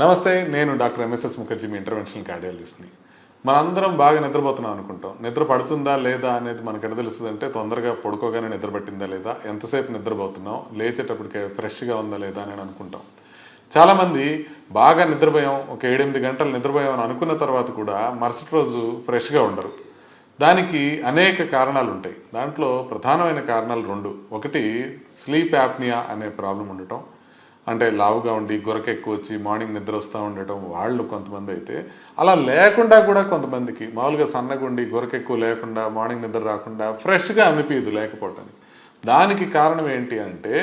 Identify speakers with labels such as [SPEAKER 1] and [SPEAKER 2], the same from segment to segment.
[SPEAKER 1] నమస్తే నేను doctor MSS Mukherjee మీ ఇంటర్వెన్షనల్ కార్డియాలజిస్ట్ని మనందరం బాగా నిద్రపోతున్నాం అనుకుంటాం. నిద్ర పడుతుందా లేదా అనేది మనకు ఎడ తెలుస్తుందంటే తొందరగా పడుకోగానే నిద్ర పట్టిందా లేదా ఎంతసేపు నిద్రపోతున్నాం లేచేటప్పటికే ఫ్రెష్గా ఉందా లేదా అని అనుకుంటాం. చాలామంది బాగా నిద్రపోయాం ఒక ఏడెనిమిది గంటలు నిద్రపోయాం అని అనుకున్న తర్వాత కూడా మరుసటి రోజు ఫ్రెష్గా ఉండరు. దానికి అనేక కారణాలు ఉంటాయి. దాంట్లో ప్రధానమైన కారణాలు రెండు. ఒకటి స్లీప్ యాప్నియా అనే ప్రాబ్లం ఉండటం. అంటే లావుగా ఉండి గొరక ఎక్కువ వచ్చి మార్నింగ్ నిద్ర వస్తూ ఉండటం వాళ్ళు కొంతమంది అయితే అలా లేకుండా కూడా కొంతమందికి మామూలుగా సన్నగుండి గొరక ఎక్కువ లేకుండా మార్నింగ్ నిద్ర రాకుండా ఫ్రెష్గా అనిపించదు లేకపోవటానికి. దానికి కారణం ఏంటి అంటే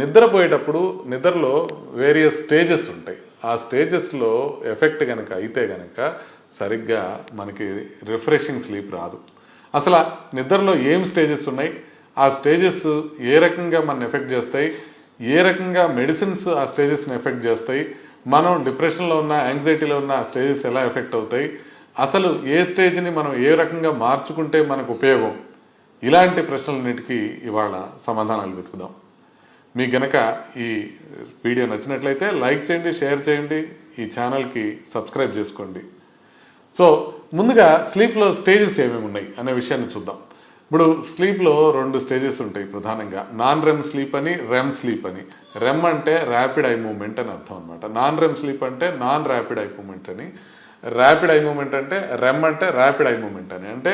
[SPEAKER 1] నిద్రపోయేటప్పుడు నిద్రలో వేరియస్ స్టేజెస్ ఉంటాయి. ఆ స్టేజెస్లో ఎఫెక్ట్ కనుక అయితే కనుక సరిగ్గా మనకి రిఫ్రెషింగ్ స్లీప్ రాదు. అసలు నిద్రలో ఏం స్టేజెస్ ఉన్నాయి? ఆ స్టేజెస్ ఏ రకంగా మన ఎఫెక్ట్ చేస్తాయి? ఏ రకంగా మెడిసిన్స్ ఆ స్టేజెస్ని ఎఫెక్ట్ చేస్తాయి? మనం డిప్రెషన్లో ఉన్న యాంగ్జైటీలో ఉన్న ఆ స్టేజెస్ ఎలా ఎఫెక్ట్ అవుతాయి? అసలు ఏ స్టేజ్ని మనం ఏ రకంగా మార్చుకుంటే మనకు ఉపయోగం? ఇలాంటి ప్రశ్నలన్నిటికీ ఇవాళ సమాధానాలు వెతుకుదాం. మీకు గనక ఈ వీడియో నచ్చినట్లయితే లైక్ చేయండి షేర్ చేయండి ఈ ఛానల్కి సబ్స్క్రైబ్ చేసుకోండి. సో ముందుగా స్లీప్లో స్టేజెస్ ఏమేమి ఉన్నాయి అనే విషయాన్ని చూద్దాం. ఇప్పుడు స్లీప్లో రెండు స్టేజెస్ ఉంటాయి ప్రధానంగా. నాన్ రెమ్ స్లీప్ అని రెమ్ స్లీప్ అని. రెమ్ అంటే ర్యాపిడ్ ఐ మూమెంట్ అని అర్థం అనమాట నాన్ రెమ్ స్లీప్ అంటే నాన్ ర్యాపిడ్ ఐ మూమెంట్ అని. ర్యాపిడ్ ఐ మూమెంట్ అంటే రెమ్ అంటే ర్యాపిడ్ ఐ మూమెంట్ అని. అంటే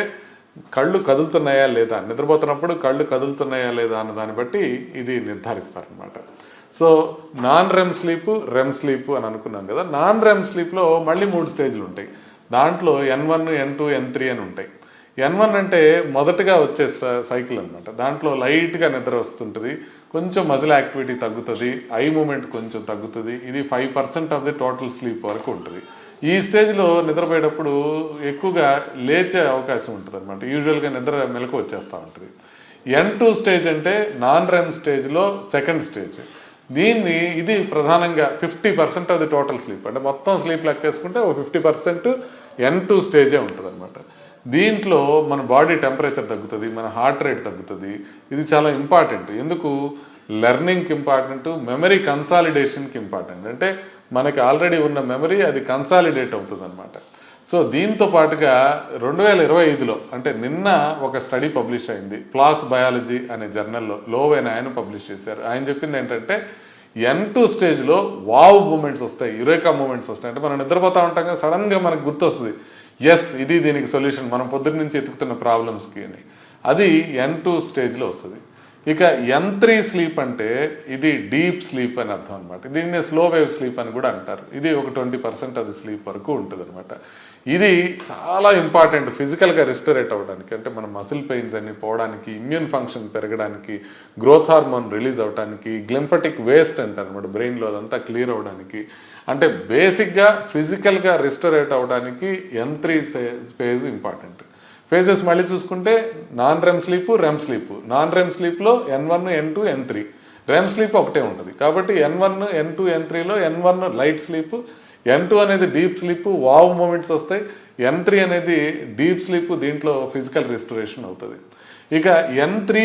[SPEAKER 1] కళ్ళు కదులుతున్నాయా లేదా? నిద్రపోతున్నప్పుడు కళ్ళు కదులుతున్నాయా లేదా అన్న దాన్ని బట్టి ఇది నిర్ధారిస్తారనమాట so non REM sleep REM sleep అని అనుకున్నాం కదా. నాన్ రెమ్ స్లీప్లో మళ్ళీ మూడు స్టేజ్లు ఉంటాయి. దాంట్లో N one N two N three అని ఉంటాయి. ఎన్ వన్ అంటే మొదటగా వచ్చే సైకిల్ అనమాట దాంట్లో లైట్గా నిద్ర వస్తుంటుంది. కొంచెం మజిల్ యాక్టివిటీ తగ్గుతుంది. ఐ మూమెంట్ కొంచెం తగ్గుతుంది. ఇది five percent of the total sleep వరకు ఉంటుంది. ఈ స్టేజ్లో నిద్రపోయేటప్పుడు ఎక్కువగా లేచే అవకాశం ఉంటుంది అనమాట యూజువల్గా నిద్ర మెలకు వచ్చేస్తూ ఉంటుంది. ఎన్ టూ స్టేజ్ అంటే నాన్ రెమ్ స్టేజ్లో సెకండ్ స్టేజ్ దీన్ని ఇది ప్రధానంగా fifty percent of the total sleep అంటే మొత్తం స్లీప్ లెక్కేసుకుంటే ఒక ఫిఫ్టీ పర్సెంట్ ఎన్ టూ స్టేజే ఉంటుంది అనమాట దీంట్లో మన బాడీ టెంపరేచర్ తగ్గుతుంది మన హార్ట్ రేట్ తగ్గుతుంది. ఇది చాలా ఇంపార్టెంట్. ఎందుకు? లెర్నింగ్కి ఇంపార్టెంట్ మెమరీ కన్సాలిడేషన్కి ఇంపార్టెంట్. అంటే మనకి ఆల్రెడీ ఉన్న మెమరీ అది కన్సాలిడేట్ అవుతుంది అనమాట సో దీంతో పాటుగా రెండు వేల ఇరవై ఐదులో అంటే నిన్న ఒక స్టడీ పబ్లిష్ అయింది. ప్లాస్ బయాలజీ అనే జర్నల్లో లోవైన ఆయన పబ్లిష్ చేశారు. ఆయన చెప్పింది ఏంటంటే ఎన్ టూ స్టేజ్లో వావ్ మూమెంట్స్ వస్తాయి యురేకా మూమెంట్స్ వస్తాయి. అంటే మనం నిద్రపోతా ఉంటాం కదా సడన్గా మనకు గుర్తొస్తుంది. ఎస్ ఇది దీనికి సొల్యూషన్ మనం పొద్దున్న నుంచి ఎతుకుతున్న ప్రాబ్లమ్స్కి అని. అది ఎన్ టూ స్టేజ్లో వస్తుంది. ఇక ఎన్ త్రీ స్లీప్ అంటే ఇది డీప్ స్లీప్ అని అర్థం అనమాట దీన్ని స్లో వేవ్ స్లీప్ అని కూడా అంటారు. ఇది ఒక ట్వంటీ పర్సెంట్ అది స్లీప్ వరకు ఉంటుంది అనమాట ఇది చాలా ఇంపార్టెంట్ ఫిజికల్గా రిస్టరేట్ అవ్వడానికి అంటే మన మసిల్ పెయిన్స్ అన్ని పోవడానికి ఇమ్యూన్ ఫంక్షన్ పెరగడానికి గ్రోత్ హార్మోన్ రిలీజ్ అవడానికి గ్లింఫటిక్ వేస్ట్ అంటారు అనమాట బ్రెయిన్లో అదంతా క్లియర్ అవ్వడానికి. అంటే బేసిక్గా ఫిజికల్గా రిస్టరేట్ అవ్వడానికి N three phase important phases మళ్ళీ చూసుకుంటే non REM sleep REM sleep non REM స్లీప్లో N one N two N three REM sleep ఒకటే ఉంటుంది. కాబట్టి N one N two N త్రీలో N one light sleep N two అనేది deep sleep wow moments వస్తాయి. N three అనేది deep sleep దీంట్లో physical restoration అవుతుంది. ఇక ఎన్ త్రీ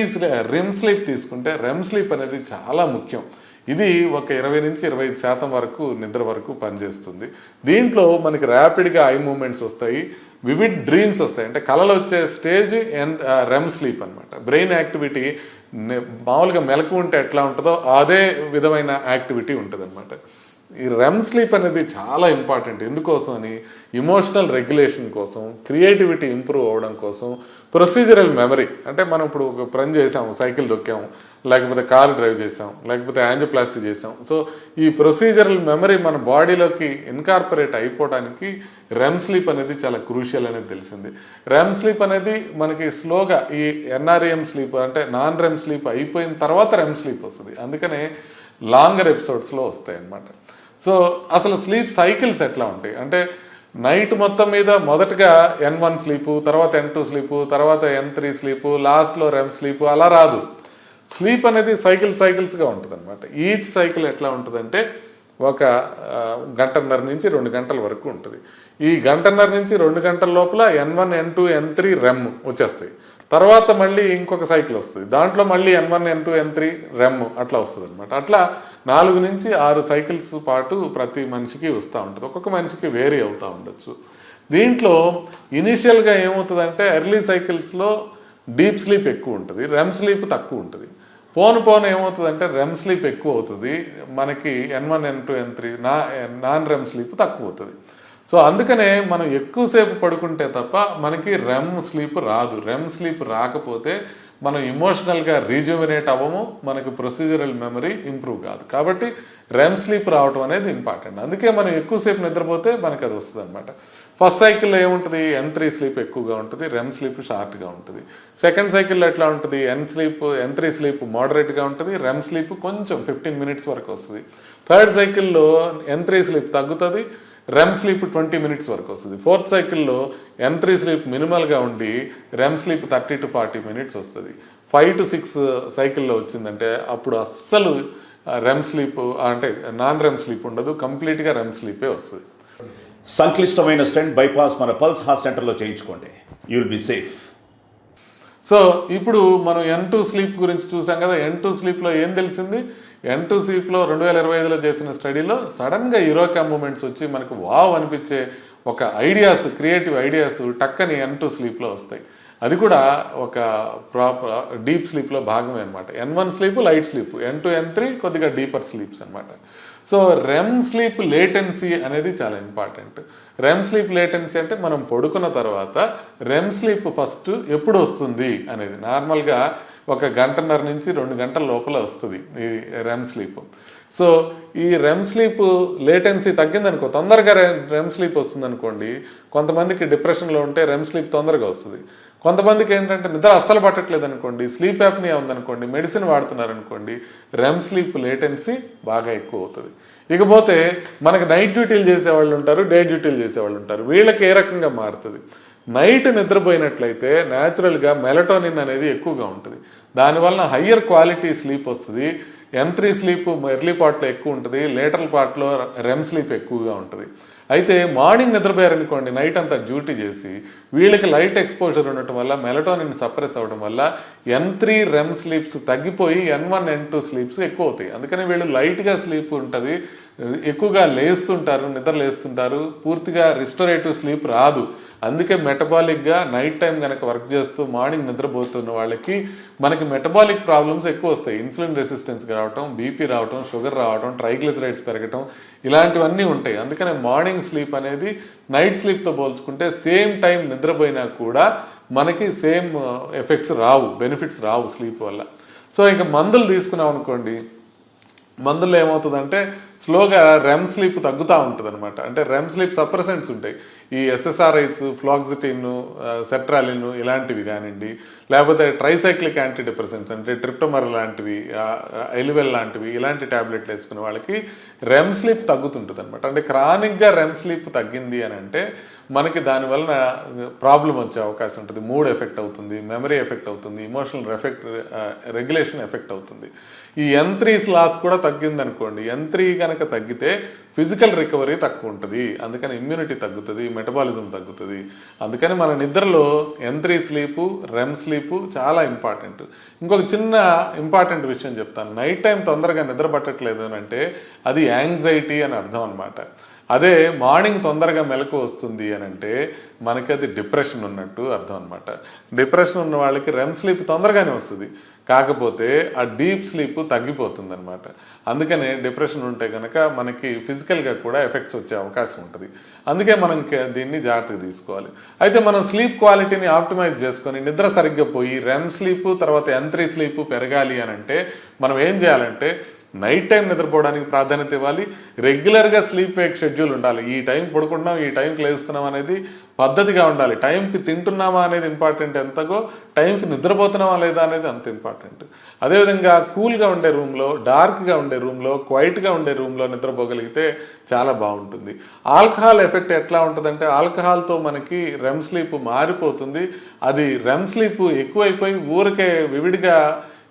[SPEAKER 1] రిమ్ స్లీప్ తీసుకుంటే రెమ్ స్లీప్ అనేది చాలా ముఖ్యం. ఇది ఒక ఇరవై నుంచి ఇరవై ఐదు శాతం వరకు నిద్ర వరకు పనిచేస్తుంది. దీంట్లో మనకి ర్యాపిడ్గా ఐ మూమెంట్స్ వస్తాయి వివిడ్ డ్రీమ్స్ వస్తాయి. అంటే కళలు వచ్చే స్టేజ్ అండ్ రెమ్ స్లీప్ అనమాట బ్రెయిన్ యాక్టివిటీ మామూలుగా మెలకు ఉంటే ఎట్లా ఉంటుందో అదే విధమైన యాక్టివిటీ ఉంటుంది ఈ రెమ్ స్లీప్ అనేది చాలా ఇంపార్టెంట్ ఎందుకోసం అని ఇమోషనల్ రెగ్యులేషన్ కోసం క్రియేటివిటీ ఇంప్రూవ్ అవ్వడం కోసం ప్రొసీజరల్ మెమరీ అంటే మనం ఇప్పుడు ఒక పని చేసాము సైకిల్ దొక్కాము లేకపోతే కార్ డ్రైవ్ చేసాం లేకపోతే యాంజోప్లాస్టీ చేసాం సో ఈ ప్రొసీజరల్ మెమరీ మన బాడీలోకి ఇన్కార్పొరేట్ అయిపోవడానికి రెమ్ స్లీప్ అనేది చాలా క్రూషియల్ అనేది తెలిసింది. రెమ్ స్లీప్ అనేది మనకి స్లోగా ఈ ఎన్ఆర్ఎం స్లీప్ అంటే నాన్ రెమ్ స్లీప్ అయిపోయిన తర్వాత రెమ్ స్లీప్ వస్తుంది. అందుకనే లాంగర్ ఎపిసోడ్స్లో వస్తాయి అన్నమాట సో అసలు స్లీప్ సైకిల్స్ ఎట్లా ఉంటాయి? అంటే నైట్ మొత్తం మీద మొదటగా ఎన్ వన్ స్లీపు తర్వాత ఎన్ టూ స్లీపు తర్వాత ఎన్ త్రీ స్లీపు లాస్ట్లో రెమ్ స్లీపు అలా రాదు. స్లీప్ అనేది సైకిల్ సైకిల్స్గా ఉంటుంది అనమాట ఈచ్ సైకిల్ ఎట్లా ఉంటుందంటే ఒక గంటన్నర నుంచి రెండు గంటల వరకు ఉంటుంది. ఈ గంటన్నర నుంచి రెండు గంటల లోపల N one N two N three REM వచ్చేస్తాయి. తర్వాత మళ్ళీ ఇంకొక సైకిల్ వస్తుంది. దాంట్లో మళ్ళీ N one N two N three REM అట్లా వస్తుంది అనమాట అట్లా నాలుగు నుంచి ఆరు సైకిల్స్ పాటు ప్రతి మనిషికి వస్తూ ఉంటుంది. ఒక్కొక్క మనిషికి వేరీ అవుతూ ఉండొచ్చు. దీంట్లో ఇనీషియల్గా ఏమవుతుందంటే ఎర్లీ సైకిల్స్లో డీప్ స్లీప్ ఎక్కువ ఉంటుంది రెమ్ స్లీప్ తక్కువ ఉంటుంది. పోను పోను ఏమవుతుందంటే రెమ్ స్లీప్ ఎక్కువ అవుతుంది మనకి N one N two N three నా నాన్ రెమ్ స్లీప్ తక్కువ అవుతుంది. సో అందుకనే మనం ఎక్కువసేపు పడుకుంటే తప్ప మనకి రెమ్ స్లీప్ రాదు. రెమ్ స్లీప్ రాకపోతే మనం ఇమోషనల్గా రీజుమినేట్ అవ్వము మనకు ప్రొసీజరల్ మెమరీ ఇంప్రూవ్ కాదు. కాబట్టి రెమ్ స్లీప్ రావటం అనేది ఇంపార్టెంట్ అందుకే మనం ఎక్కువసేపు నిద్రపోతే మనకి అది వస్తుంది అనమాట ఫస్ట్ సైకిల్లో ఏముంటుంది? ఎన్ త్రీ స్లీప్ ఎక్కువగా ఉంటుంది రెమ్ స్లీప్ షార్ట్గా ఉంటుంది. సెకండ్ సైకిల్లో ఎట్లా ఉంటుంది? N sleep N three sleep మోడరేట్గా ఉంటుంది రెమ్ స్లీప్ కొంచెం ఫిఫ్టీన్ మినిట్స్ వరకు వస్తుంది. థర్డ్ సైకిల్లో ఎన్ త్రీ స్లీప్ తగ్గుతుంది రెమ్ స్లీప్ ట్వంటీ మినిట్స్ వరకు వస్తుంది. ఫోర్త్ సైకిల్లో ఎన్ త్రీ స్లీప్ మినిమల్గా ఉండి REM sleep thirty to forty minutes వస్తుంది. ఫైవ్ టు సిక్స్ సైకిల్లో వచ్చిందంటే అప్పుడు అస్సలు రెమ్ స్లీప్ అంటే నాన్ రెమ్ స్లీప్ ఉండదు కంప్లీట్గా రెమ్ స్లీపే వస్తుంది.
[SPEAKER 2] సంక్లిష్టమైన స్టెంట్ బైపాస్ మన పల్స్ హార్ట్ సెంటర్లో చేయించుకోండి. You will be safe
[SPEAKER 1] so ఇప్పుడు మనం ఎన్ టూ స్లీప్ గురించి చూసాం కదా ఎన్ టూ స్లీప్లో ఏం తెలిసింది? ఎన్ టు స్లీప్లో రెండు వేల ఇరవై ఐదులో చేసిన స్టడీలో సడన్గా యూరోకా మూమెంట్స్ వచ్చి మనకు వావ్ అనిపించే ఒక ఐడియాస్ క్రియేటివ్ ఐడియాస్ టక్కని ఎన్ టు స్లీప్లో వస్తాయి. అది కూడా ఒక ప్రాపర్ డీప్ స్లీప్లో భాగమే అనమాట N one sleep light sleep N two N three కొద్దిగా డీపర్ స్లీప్స్ అనమాట సో రెమ్ స్లీప్ లేటెన్సీ అనేది చాలా ఇంపార్టెంట్ రెమ్ స్లీప్ లేటెన్సీ అంటే మనం పడుకున్న తర్వాత రెమ్ స్లీప్ ఫస్ట్ ఎప్పుడు వస్తుంది అనేది. నార్మల్గా ఒక గంటన్నర నుంచి రెండు గంటల లోపల వస్తుంది ఈ రెమ్ స్లీప్ సో ఈ రెమ్ స్లీప్ లేటెన్సీ తగ్గిందనుకో తొందరగా రెమ్ స్లీప్ వస్తుంది అనుకోండి కొంతమందికి డిప్రెషన్లో ఉంటే రెమ్ స్లీప్ తొందరగా వస్తుంది. కొంతమందికి ఏంటంటే నిద్ర అస్సలు పట్టట్లేదు అనుకోండి స్లీప్ యాప్నియా ఉందనుకోండి మెడిసిన్ వాడుతున్నారు అనుకోండి రెమ్ స్లీప్ లేటెన్సీ బాగా ఎక్కువ అవుతుంది. ఇకపోతే మనకు నైట్ డ్యూటీలు చేసేవాళ్ళు ఉంటారు డే డ్యూటీలు చేసేవాళ్ళు ఉంటారు. వీళ్ళకి ఏ రకంగా మారుతుంది? నైట్ నిద్రపోయినట్లయితే న్యాచురల్గా మెలటోనిన్ అనేది ఎక్కువగా ఉంటుంది. దానివల్ల హయ్యర్ క్వాలిటీ స్లీప్ వస్తుంది. ఎన్ త్రీ స్లీప్ ఎర్లీ పార్ట్లో ఎక్కువ ఉంటుంది. లేటర్ పార్ట్లో రెమ్ స్లీప్ ఎక్కువగా ఉంటుంది. అయితే మార్నింగ్ నిద్రపోయారనుకోండి నైట్ అంతా డ్యూటీ చేసి వీళ్ళకి లైట్ ఎక్స్పోజర్ ఉండటం వల్ల మెలటోనిన్ సప్రెస్ అవ్వడం వల్ల ఎన్ త్రీ రెమ్ స్లీప్స్ తగ్గిపోయి N one N two sleeps ఎక్కువ అవుతాయి. అందుకని వీళ్ళు లైట్గా స్లీప్ ఉంటుంది. ఎక్కువగా లేస్తుంటారు నిద్ర లేస్తుంటారు. పూర్తిగా రిస్టరేటివ్ స్లీప్ రాదు. అందుకే మెటబాలిక్గా నైట్ టైం కనుక వర్క్ చేస్తూ మార్నింగ్ నిద్రపోతున్న వాళ్ళకి మనకి మెటబాలిక్ ప్రాబ్లమ్స్ ఎక్కువ వస్తాయి. ఇన్సులిన్ రెసిస్టెన్స్ రావటం బీపీ రావటం షుగర్ రావటం ట్రైగ్లిజరైడ్స్ పెరగటం ఇలాంటివన్నీ ఉంటాయి. అందుకనే మార్నింగ్ స్లీప్ అనేది నైట్ స్లీప్తో పోల్చుకుంటే సేమ్ టైం నిద్రపోయినా కూడా మనకి సేమ్ ఎఫెక్ట్స్ uh, రావు బెనిఫిట్స్ రావు స్లీప్ వల్ల. సో ఇంకా మందులు తీసుకున్నాం అనుకోండి మందులు ఏమవుతుందంటే స్లోగా రెమ్ స్లీప్ తగ్గుతూ ఉంటుంది అనమాట అంటే రెమ్ స్లీప్ సప్రెసెంట్స్ ఉంటాయి. ఈ ఎస్ఎస్ఆర్ఐస్ ఫ్లాక్సిటిన్ సెట్రాలిన్ ఇలాంటివి కానివ్వండి లేకపోతే ట్రైసైక్లిక్ యాంటీ డిప్రెసెంట్స్ అంటే ట్రిప్టమర్ లాంటివి ఎలివెల్ లాంటివి ఇలాంటి ట్యాబ్లెట్లు వేసుకునే వాళ్ళకి రెమ్ స్లీప్ తగ్గుతుంటుంది అనమాట అంటే క్రానిక్గా రెమ్ స్లీప్ తగ్గింది అని అంటే మనకి దానివల్ల ప్రాబ్లం వచ్చే అవకాశం ఉంటుంది. మూడ్ ఎఫెక్ట్ అవుతుంది మెమరీ ఎఫెక్ట్ అవుతుంది ఇమోషనల్ ఎఫెక్ట్ రెగ్యులేషన్ ఎఫెక్ట్ అవుతుంది. ఈ ఎన్ లాస్ కూడా తగ్గింది అనుకోండి ఎన్ త్రీ కనుక తగ్గితే ఫిజికల్ రికవరీ తక్కువ ఉంటుంది. అందుకని ఇమ్యూనిటీ తగ్గుతుంది మెటబాలిజం తగ్గుతుంది. అందుకని మన నిద్రలో N three sleep REM sleep చాలా ఇంపార్టెంట్ ఇంకొక చిన్న ఇంపార్టెంట్ విషయం చెప్తాను. నైట్ టైం తొందరగా నిద్ర పట్టట్లేదు అని అంటే అది యాంగ్జైటీ అని అర్థం అనమాట అదే మార్నింగ్ తొందరగా మెలకు వస్తుంది అని అంటే మనకి అది డిప్రెషన్ ఉన్నట్టు అర్థం అనమాట డిప్రెషన్ ఉన్న వాళ్ళకి రెమ్ స్లీప్ తొందరగానే వస్తుంది. కాకపోతే ఆ డీప్ స్లీప్ తగ్గిపోతుంది అనమాట అందుకనే డిప్రెషన్ ఉంటే కనుక మనకి ఫిజికల్గా కూడా ఎఫెక్ట్స్ వచ్చే అవకాశం ఉంటుంది. అందుకే మనం దీన్ని జాగ్రత్తగా తీసుకోవాలి. అయితే మనం స్లీప్ క్వాలిటీని ఆప్టిమైజ్ చేసుకొని నిద్ర సరిగ్గా పోయి రెమ్ స్లీప్ తర్వాత ఎన్ త్రీ స్లీప్ పెరగాలి అని అంటే మనం ఏం చేయాలంటే నైట్ టైం నిద్రపోవడానికి ప్రాధాన్యత ఇవ్వాలి. రెగ్యులర్గా స్లీప్ వేక్ షెడ్యూల్ ఉండాలి. ఈ టైం పడుకుంటున్నాం ఈ టైంకి లేస్తున్నాం అనేది పద్ధతిగా ఉండాలి. టైంకి తింటున్నామా అనేది ఇంపార్టెంట్ ఎంతగో టైంకి నిద్రపోతున్నామా లేదా అనేది అంత ఇంపార్టెంట్. అదేవిధంగా కూల్గా ఉండే రూమ్లో డార్క్గా ఉండే రూమ్లో క్వైట్గా ఉండే రూమ్లో నిద్రపోగలిగితే చాలా బాగుంటుంది. ఆల్కహాల్ ఎఫెక్ట్ ఎట్లా ఉంటుందంటే ఆల్కహాల్తో మనకి రెమ్ స్లీప్ మారిపోతుంది. అది రెమ్ స్లీప్ ఎక్కువైపోయి ఊరికే వివిడిగా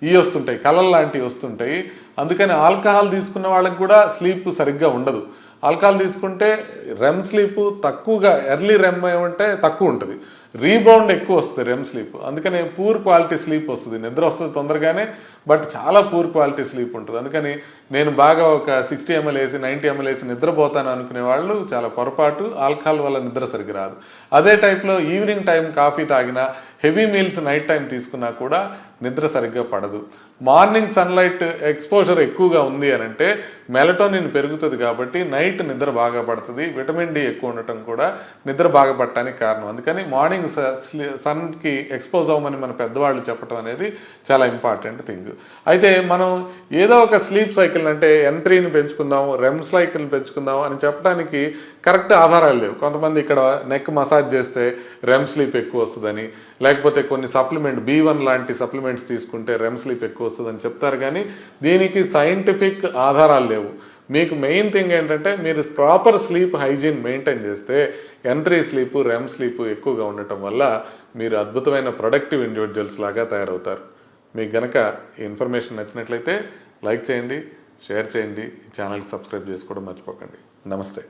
[SPEAKER 1] ఇవి వస్తుంటాయి కలర్ లాంటివి వస్తుంటాయి. అందుకని ఆల్కహాల్ తీసుకున్న వాళ్ళకి కూడా స్లీప్ సరిగ్గా ఉండదు. ఆల్కహాల్ తీసుకుంటే రెమ్ స్లీప్ తక్కువగా ఎర్లీ రెమ్ ఏమంటే తక్కువ ఉంటుంది. రీబౌండ్ ఎక్కువ వస్తుంది రెమ్ స్లీప్. అందుకని పూర్ క్వాలిటీ స్లీప్ వస్తుంది. నిద్ర వస్తుంది తొందరగానే బట్ చాలా పూర్ క్వాలిటీ స్లీప్ ఉంటుంది. అందుకని నేను బాగా ఒక సిక్స్టీ ఎంఎల్ వేసి నైంటీ ఎంఎల్ వేసి నిద్రపోతాను అనుకునే వాళ్ళు చాలా పొరపాటు. ఆల్కహాల్ వల్ల నిద్ర సరిగ్గా రాదు. అదే టైప్లో ఈవినింగ్ టైం కాఫీ తాగినా హెవీ మీల్స్ నైట్ టైం తీసుకున్నా కూడా నిద్ర సరిగ్గా పడదు. మార్నింగ్ సన్లైట్ ఎక్స్పోజర్ ఎక్కువగా ఉంది అని అంటే మెలటోనిన్ పెరుగుతుంది కాబట్టి నైట్ నిద్ర బాగా పడుతుంది. విటమిన్ డి ఎక్కువ ఉండటం కూడా నిద్ర బాగా పట్టడానికి కారణం. అందుకని మార్నింగ్ సన్కి ఎక్స్పోజ్ అవ్వమని మన పెద్దవాళ్ళు చెప్పడం అనేది చాలా ఇంపార్టెంట్ థింగ్. అయితే మనం ఏదో ఒక స్లీప్ సైకిల్ అంటే ఎన్ త్రీని పెంచుకుందాం రెమ్ సైకిల్ని పెంచుకుందాం అని చెప్పడానికి కరెక్ట్ ఆధారాలు లేవు. కొంతమంది ఇక్కడ నెక్ మసాజ్ చేస్తే రెమ్ స్లీప్ ఎక్కువ వస్తుందని లేకపోతే కొన్ని సప్లిమెంట్ బీ వన్ లాంటి సప్లిమెంట్స్ తీసుకుంటే రెమ్ స్లీప్ ఎక్కువ వస్తుందని చెప్తారు కానీ దీనికి సైంటిఫిక్ ఆధారాలు లేవు. మీకు మెయిన్ థింగ్ ఏంటంటే మీరు ప్రాపర్ స్లీప్ హైజీన్ మెయింటైన్ చేస్తే entry sleep sleep REM sleep ఎక్కువగా ఉండటం వల్ల మీరు అద్భుతమైన ప్రొడక్టివ్ ఇండివిజువల్స్ లాగా తయారవుతారు. మీకు గనక ఈ ఇన్ఫర్మేషన్ నచ్చినట్లయితే లైక్ చేయండి షేర్ చేయండి ఈ ఛానల్కి సబ్స్క్రైబ్ చేసుకోవడం మర్చిపోకండి. నమస్తే.